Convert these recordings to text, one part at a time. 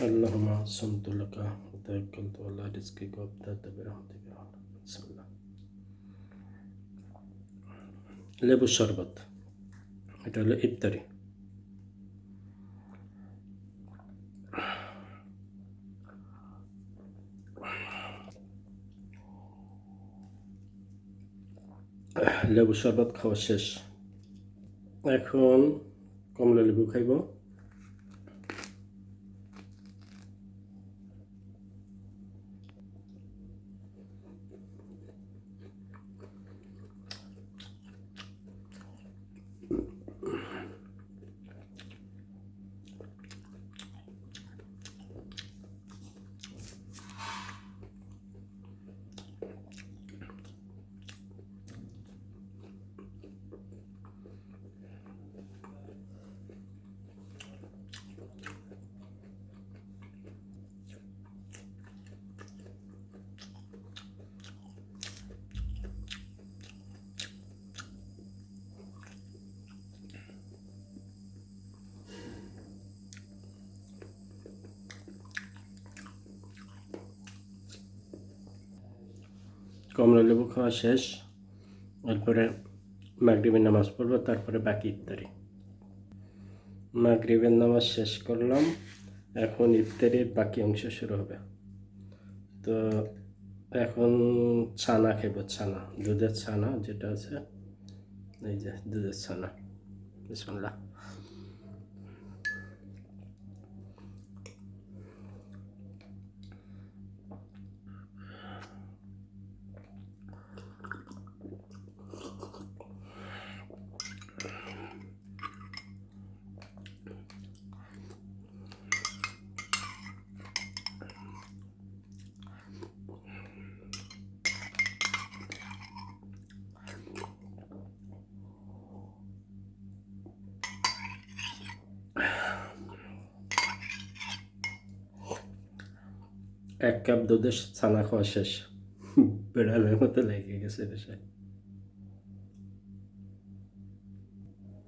আল্লাহমা সমতুলকা তাওয়াক্কালতু আলা রিজকিকা ওয়াবতাতা বিরহমাতিকা বিসমিল্লাহ লেবু শরবত, এটা হলো ইফতারি। লেবু শরবত খাওয়া শেষ। এখন কমলা লেবু খাইব। কমলা লেবু খাওয়া শেষ, এরপরে মাগরিবের নামাজ পড়ব, তারপরে বাকি ইফতারি। মাগরিবের নামাজ শেষ করলাম, এখন ইফতারির বাকি অংশ শুরু হবে। তো এখন ছানা খেব, ছানা, দুধের ছানা যেটা আছে, এই যে দুধের ছানা। বিসমুল্লাহ। এক কাপ দুধের ছানা খাওয়া শেষ। বেড়ালের মতো লেগে গেছে দেশে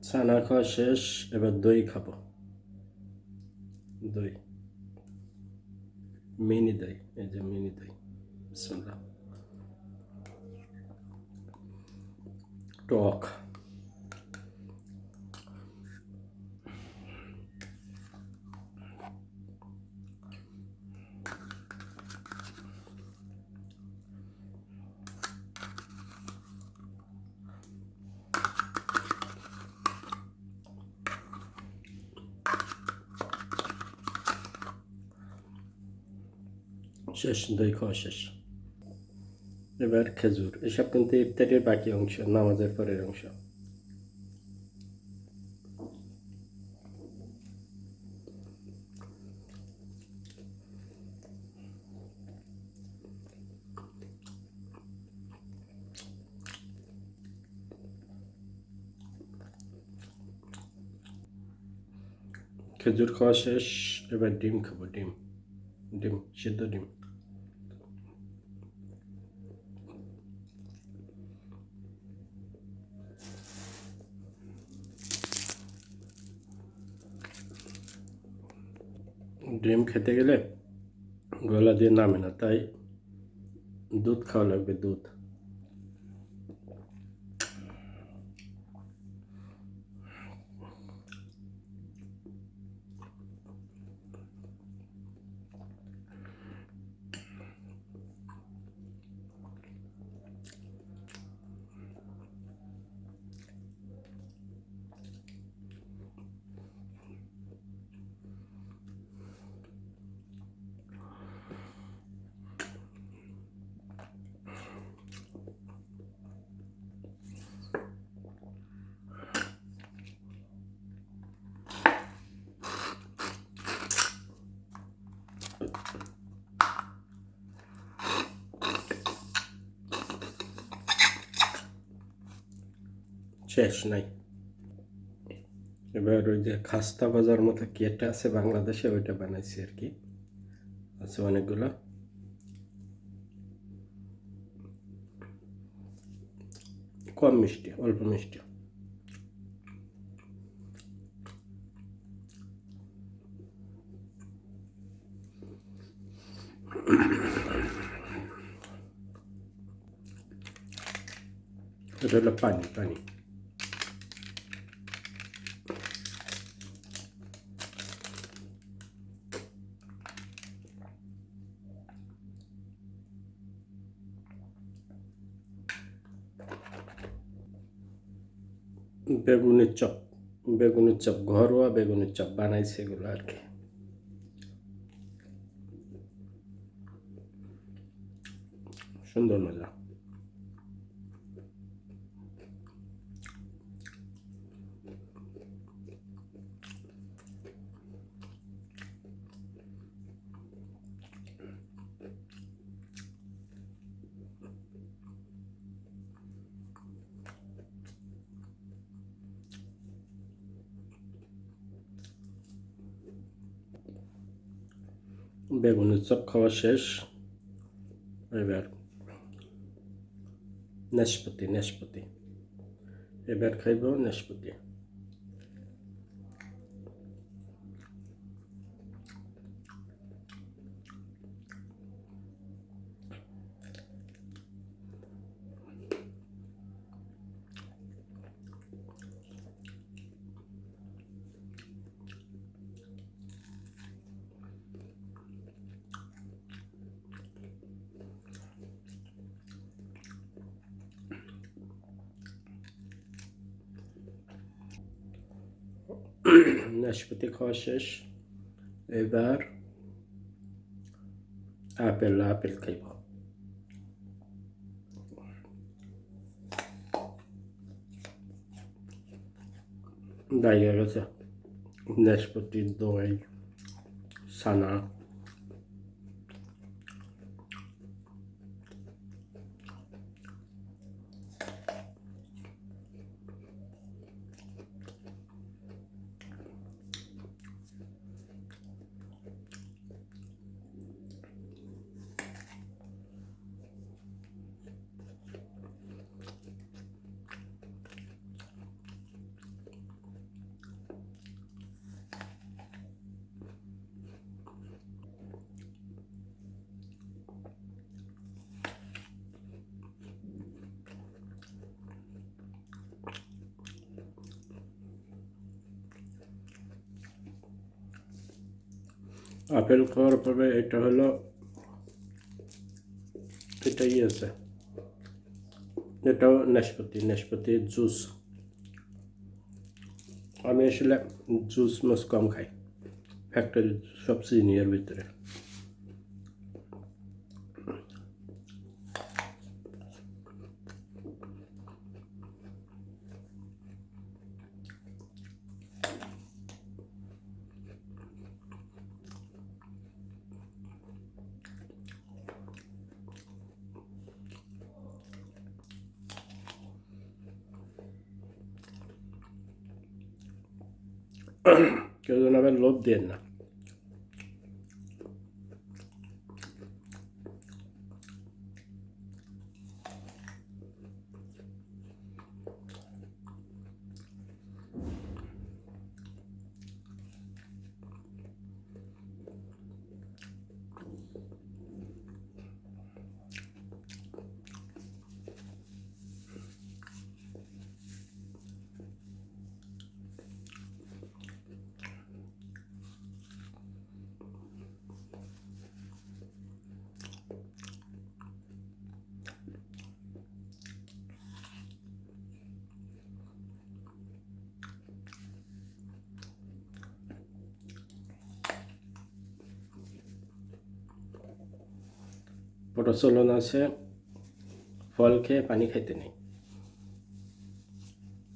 ছানা খাওয়া শেষ, এবার দই খাব। দই। মিনি দই, এই যে মিনি দই। বিসমিল্লাহ। টক। খাওয়া শেষ এবার খেজুর এসব কিন্তু ইফতারির বাকি অংশ নামাজের পরের অংশ খেজুর খাওয়া শেষ এবার ডিম খাব ডিম ডিম সিদ্ধ ডিম ডিম খেতে গেলে গলা দিয়ে নামে না তাই দুধ খাওয়া লাগবে দুধ। শেষ নাই। এবার ওই যে খাস্তা বাজার মতো কি একটা আছে বাংলাদেশে, ওইটা বানাইছি আর কি। আছে অনেকগুলো। কম মিষ্টি, অল্প মিষ্টি। এটা হলো পানি পানি। বেগুনের চপ বেগুনের চপ ঘরোয়া বেগুনের চপ বানাইছে এগুলো আর কি। সুন্দর মজা। বেগুনের চপ খাওয়া শেষ। এবার নাশপাতি নাশপাতি। এবার খাইব নাশপাতি। নাশপাতি খাওয়া শেষ এবার আপেল আপেল খাইব দাইয়া গেছে নাশপাতি আপেল খাওয়ার পরে এটা হলো এটাই আছে, এটাও নাশপাতি নাশপাতির জুস। আমি আসলে জুস মাছ কম খাই ফ্যাক্টরি সব সিনিয়র ভিতরে। que de una vez lo obtiene প্রচলন আছে, ফল খেয়ে পানি খাইতে নেই।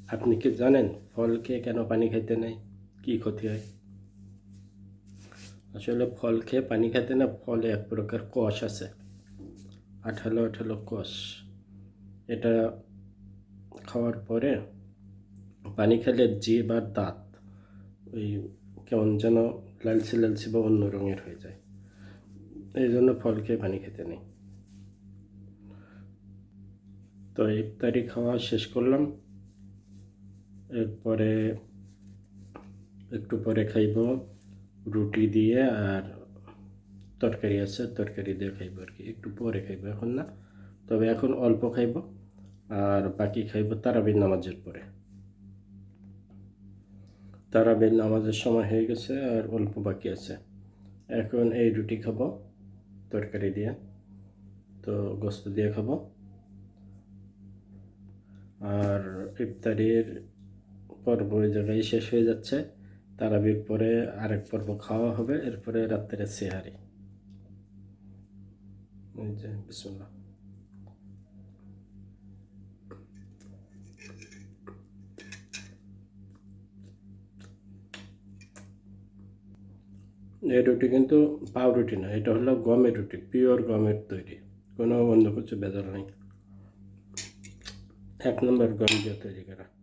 আপনি কি জানেন ফল খেয়ে কেন পানি খাইতে নেই? কি ক্ষতি হয়? আসলে ফল খেয়ে পানি খাইতে না, ফলে এক প্রকার কষ আছে। আঠালো আঠালো কষ। এটা খাওয়ার পরে পানি খেলে জিভ আর দাঁত ওই কেমন যেন লালচে লালচে বা অন্য রঙের হয়ে যায়। এই জন্য ফল খেয়ে পানি খেতে নেই। তো ইফতারি খাওয়া শেষ করলাম। এরপরে একটু পরে খাইব রুটি দিয়ে আর তরকারি আছে, তরকারি দিয়ে খাইব আর কি। একটু পরে খাইব এখন না, তবে এখন অল্প খাইব আর বাকি খাইব তারাবির নামাজের পরে। তারাবির নামাজের সময় হয়ে গেছে আর অল্প বাকি আছে। এখন এই রুটি খাব, তরকারি দিয়ে। তো গোস্ত দিয়ে খাব। আর ইফতারির পর্ব ওই জায়গায় শেষ হয়ে যাচ্ছে। তারাবির পরে আরেক পর্ব খাওয়া হবে, এরপরে রাত্রে সেহারি। এই রুটি কিন্তু পাউরুটি না, এটা হলো গমের রুটি, পিওর গমের তৈরি। কোনো অন্য কিছু বেজাল নেই। এক নম্বর দিয়ে তৈরি করা।